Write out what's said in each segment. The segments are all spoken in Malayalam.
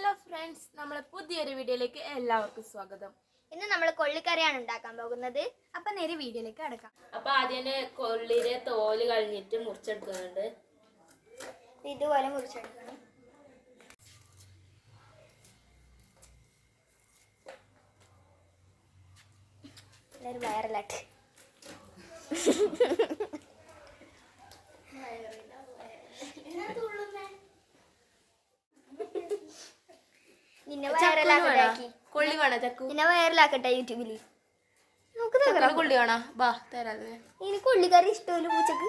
ഹലോ ഫ്രണ്ട്സ് നമ്മളെ പുതിയൊരു വീഡിയോയിലേക്ക് എല്ലാവർക്കും സ്വാഗതം. ഇന്ന് നമ്മൾ കൊള്ളിക്കറിയാണ് ഉണ്ടാക്കാൻ പോകുന്നത്. അപ്പൊ നേരെ വീഡിയോയിലേക്ക് അടക്കാം അപ്പൊ ആദ്യം കൊള്ളിയുടെ തോൽ കഴിഞ്ഞിട്ട് മുറിച്ചെടുക്കുന്നുണ്ട്. ഇതുപോലെ മുറിച്ചെടുക്കണം. വയറലാട്ട് കൊള്ളി വേണോ ചക്കു? നിന്നെ വയറലാക്കട്ടെ യൂട്യൂബിൽ. നമുക്ക് കൊള്ളി വേണോ? ബാ തരാതെ എനിക്ക് ഇഷ്ടമല്ല പൂച്ചക്ക്.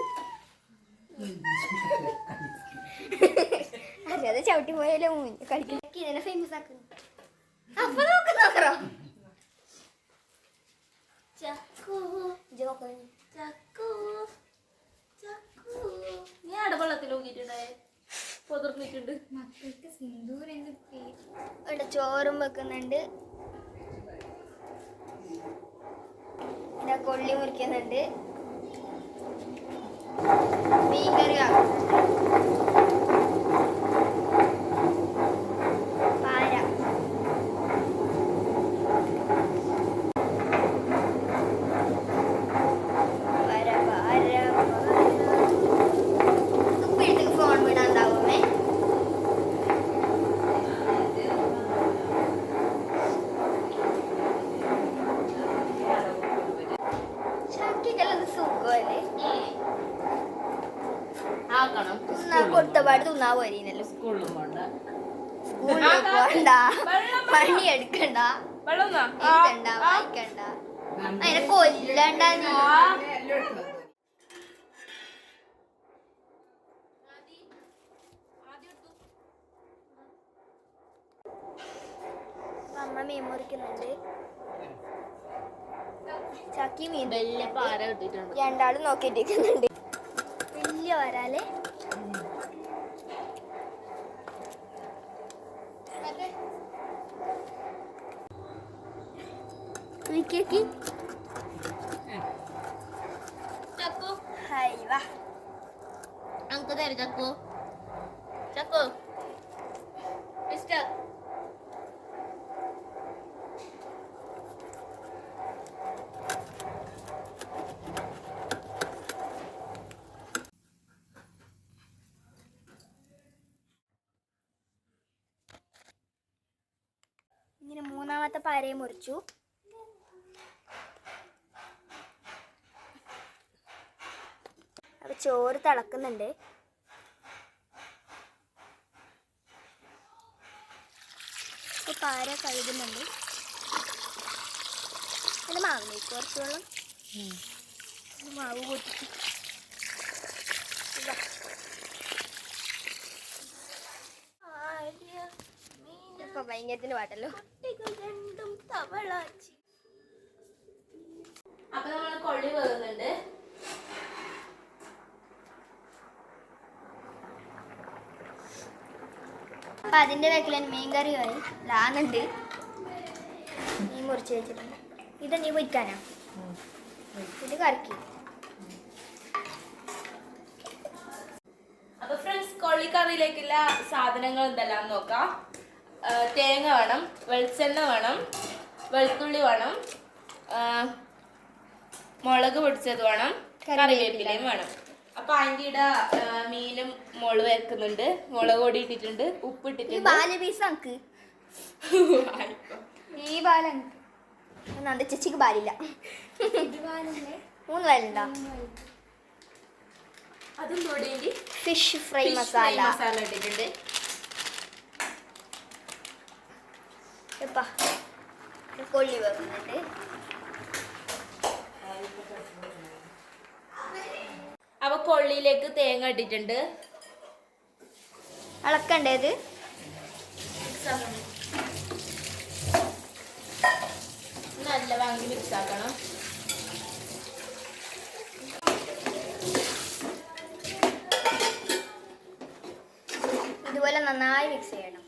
അറിയാതെ ചവിട്ടി പോയാലോ കളിക്കും. ഇതിനെ ഫേമസ് ആക്കുന്നു അപ്പൊ നമുക്ക് നോക്കറോ ചക്കു ചക്കു ചക്കു. നീ അടവെള്ളത്തിൽ നോക്കിയിട്ടുണ്ടായേ പൊതിർന്നിട്ടുണ്ട്. ഇവിടെ ചോറും വെക്കുന്നുണ്ട്. ഇവിടെ കൊള്ളി മുറിക്കുന്നുണ്ട്. മീൻകറി ആക്കുന്നുണ്ട് പാര പാര പാര ഉപ്പിട്ട് ഫോൺ വിടാണ്ടാവുമേ ചാക്കിക്കല്ലത് സുഖമല്ലേ ആക്കണം തിന്നാ കൊടുത്തപാട് തിന്നാ പോരീനല്ലോ സ്കൂളിലും പോണ്ട സ്കൂളിൽ പോണ്ട പണി എടുക്കണ്ട? എഴുതണ്ട വായിക്കണ്ട. അതിനെ കൊല്ലണ്ട അമ്മ മീൻ മുറിക്കുന്നുണ്ട്. ചക്കി മീൻ വലിയ പാര കിട്ടിയിട്ടുണ്ട്. രണ്ടാളും നോക്കിട്ടിരിക്കുന്നുണ്ട് വലിയ വരാലേ വിക്കി ചക്കു? ഹായ് വാ അങ്ക് തരും ചക്കു. ചക്കു. മിസ്റ്റർ. ഇങ്ങനെ മൂന്നാമത്തെ പാരയെ മുറിച്ചു. അപ്പൊ ചോറ് തിളക്കുന്നുണ്ട്. അപ്പൊ പാര കഴുകുന്നുണ്ട്. അത് മാവിലേക്ക് കുറച്ച് വെള്ളം. മാവ്. ഇപ്പൊ ഭയങ്കരത്തിന് പാട്ടല്ലോ രണ്ടും തവളാച്ചി. അപ്പൊ നമ്മൾ കൊള്ളി വേകുന്നുണ്ട് അപ്പൊ അതിന്റെ ബാക്കിൽ മീൻ കറിയായി ലാന്നുണ്ട് മീൻ മുറിച്ച് വെച്ചിട്ടുണ്ട്. ഇത് നീ പൊരിക്കാനാ? ഇത് കറക്കി. അപ്പൊ ഫ്രണ്ട്സ് കൊള്ളിക്കറിയിലേക്കുള്ള സാധനങ്ങൾ എന്തെല്ലാം നോക്കാം? തേങ്ങ വേണം വെളിച്ചെണ്ണ വേണം വെളുത്തുള്ളി വേണം മുളക് പൊടിച്ചത് വേണം കറിവേപ്പിലയും വേണം. അപ്പൊ അതിന്റെ ഇട മീനും മുളക് വെക്കുന്നുണ്ട് മുളക് പൊടി ഇട്ടിട്ടുണ്ട് ഉപ്പ് ഈ ഇട്ടിട്ടുണ്ട്. ബാല പീസ് നമുക്ക് ആയിക്കോ. ഈ ബാല നന്ദ ചേച്ചിക്ക് ബാലില്ല. മൂന്ന് ബാലുണ്ടോ? ഫിഷ് ഫ്രൈ മസാല മസാല ഇട്ടിട്ടുണ്ട്. കൊള്ളി വെക്കുന്നുണ്ട് കൊള്ളിയിലേക്ക് തേങ്ങ ഇട്ടിട്ടുണ്ട്. അളക്കണ്ടേത് നല്ല വാങ്ങി മിക്സ് ആക്കണം. ഇതുപോലെ നന്നായി മിക്സ് ചെയ്യണം.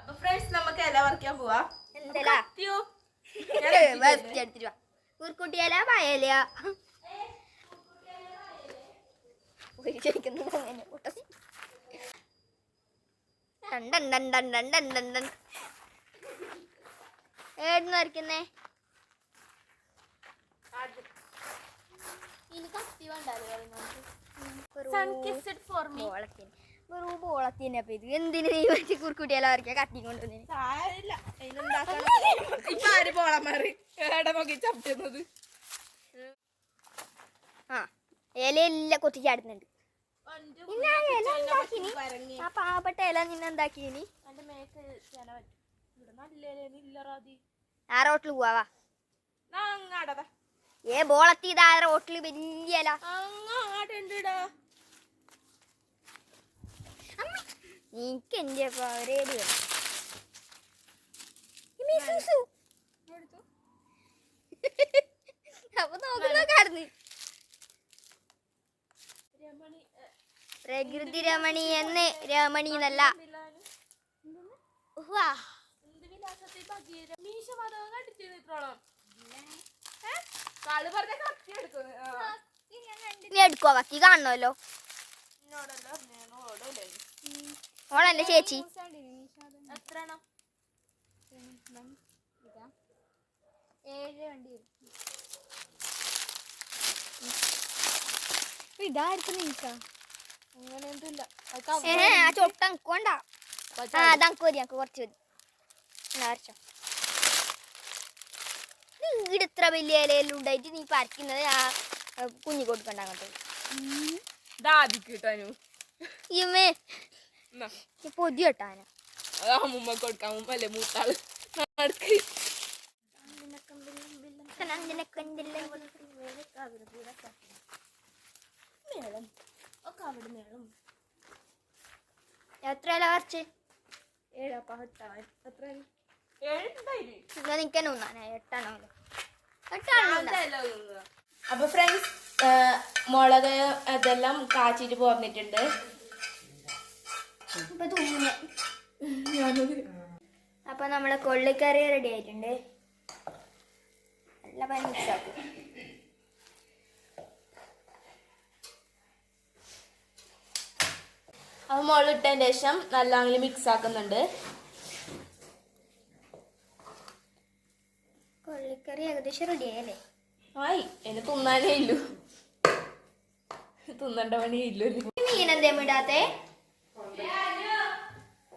അപ്പൊ ഫ്രണ്ട്സ് നമുക്ക് ഇല പറിക്കാൻ പോവാ. എന്തെല്ലാം? എടുത്തിട്ട് കുർക്കുട്ടിയല വയല ഏടുന്ന് വരയ്ക്കുന്നേ? ഇനി കത്തി വേണ്ടല്ലോ ഫോർ ബോളത്തി തന്നെ വെറും അപ്പൊ ഇത് എന്തിനു നീ വെച്ച് കുറുക്കുട്ടിയെല്ലാം അവർക്ക് കത്തി കൊണ്ടുവന്നിന് സാരില്ല ഇപ്പൊ ആര് പോളമാറി ഏടെ നോക്കി ചവിട്ടുന്നത്. ആ ഇലയെല്ലാം കൊത്തി ചാടുന്നുണ്ട്. ഇല്ല, ഇല ഉണ്ടാക്കിനി. ആ പാവപ്പെട്ട ഇല നിന്നെ എന്താക്കിനി ആ റോട്ടിൽ പോവാ ഏ ബോളത്തി ഇതാ റോട്ടിൽ വലിയ ഇല. എനിക്ക് എന്റെ പവരേടി അപ്പൊ നോക്കുന്നോക്കായിരുന്നു പ്രകൃതി രമണി എന്ന് രമണി എന്നല്ല. എടുക്കോ കത്തി കാണണമല്ലോ ഓളെന്റെ ചേച്ചി? ഇതായിരിക്കും നീക്ക അങ്ങനെ ആ ചൊട്ട ആ മതി. കുറച്ച് മതി ഇവിടെ ഇത്ര വലിയ ഇലയെല്ലാം ഉണ്ടായിട്ട് നീ പരക്കുന്നത് ആ കുഞ്ഞു കൊടുക്കണ്ട അങ്ങോട്ട്. ഇമ്മേ പൊതി കെട്ടാന. അതാ മുമ്മക്ക് കൊടുക്കാം. മൂത്താൾ. നടക്ക്. എത്ര ഒന്നാണ് എട്ടാണോ? എട്ടാണോ അപ്പൊ ഫ്രണ്ട്സ് മുളക് അതെല്ലാം കാച്ചിട്ട് പോന്നിട്ടുണ്ട്. ഇപ്പൊ അപ്പൊ നമ്മളെ കൊള്ളിക്കറി റെഡി ആയിട്ടുണ്ട്. നല്ല പനി മിക്സ് ആക്കും അത് മുകളിട്ടതിന് ശേഷം നല്ലവണ്ണം മിക്സ് ആക്കുന്നുണ്ട്. കൊള്ളിക്കറി ഏകദേശം റെഡി ആയല്ലേ? ആയി. എന്നെ തിന്നാനേ ഇല്ലു. തിന്നണ്ട പണിയേ ഇല്ലു. മീൻ എന്തേ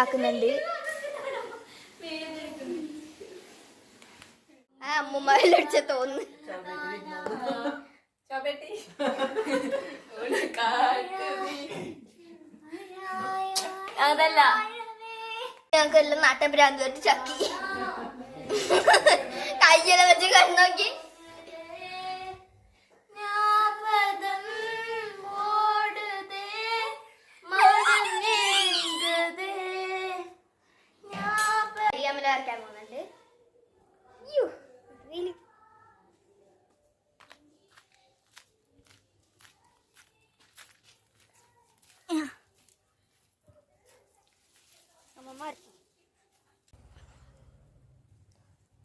രണ്ടാൾ തല്ലാക്കുന്നുണ്ട് ആ അമ്മൂമ്മ തോന്ന് തോന്നുന്നു. അതല്ല. ഞങ്ങൾക്ക് എല്ലാം നാട്ടൻ ഭ്രാന്ത് ചക്കി. കയ്യെല്ലാം വെച്ച് കണ്ണോക്കി. അമ്മ വരച്ചു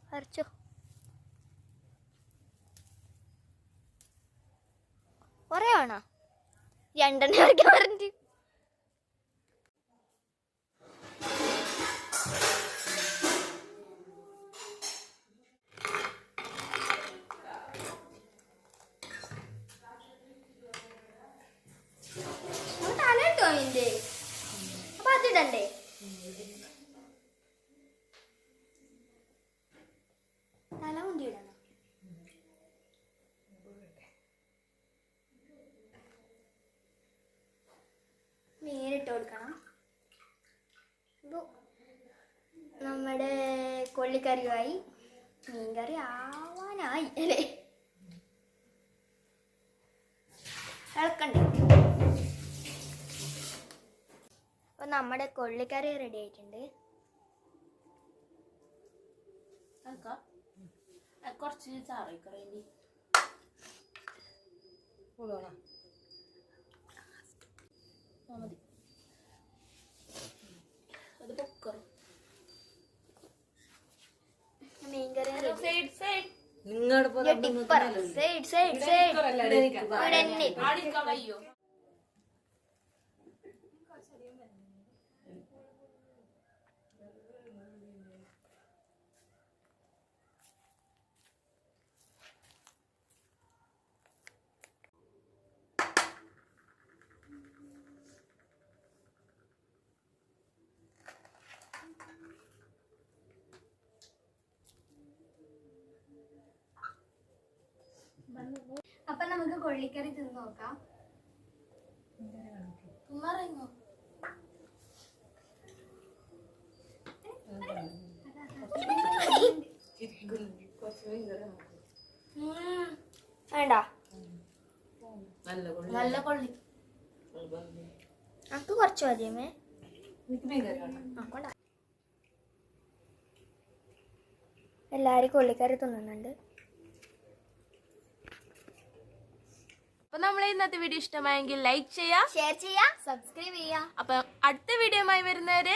വരച്ചോ കുറേ വേണോ? രണ്ടെണ്ണം തല ഇട്ടോ അതിന്റെ അപ്പൊ അതിടണ്ടേ തല കൊണ്ടിടണം മീനിട്ട് കൊടുക്കണം. നമ്മുടെ കൊള്ളിക്കറിയുമായി മീൻകറി ആവാനായി അല്ലേ? ഇളക്കണ്ടേ? അപ്പൊ നമ്മുടെ കൊള്ളിക്കറി റെഡി ആയിട്ടുണ്ട്. കുറച്ച് ചാറിക്കറി മതി. അത് പൊക്കറും? മീൻകറി സൈഡ് കൊള്ളിക്കറി തിന്ന് നോക്കാം. ഉമ്മറിങ്ങോ? വേണ്ട. നല്ല കൊള്ളി. നമുക്ക് കുറച്ച് മതിയമ്മേ എല്ലാരും കൊള്ളിക്കറി തിന്നുന്നുണ്ട്. അപ്പൊ നമ്മളെ ഇന്നത്തെ വീഡിയോ ഇഷ്ടമായെങ്കിൽ ലൈക്ക് ചെയ്യാം ഷെയർ ചെയ്യാം സബ്സ്ക്രൈബ് ചെയ്യാം അപ്പൊ അടുത്ത വീഡിയോ വരുന്നവര്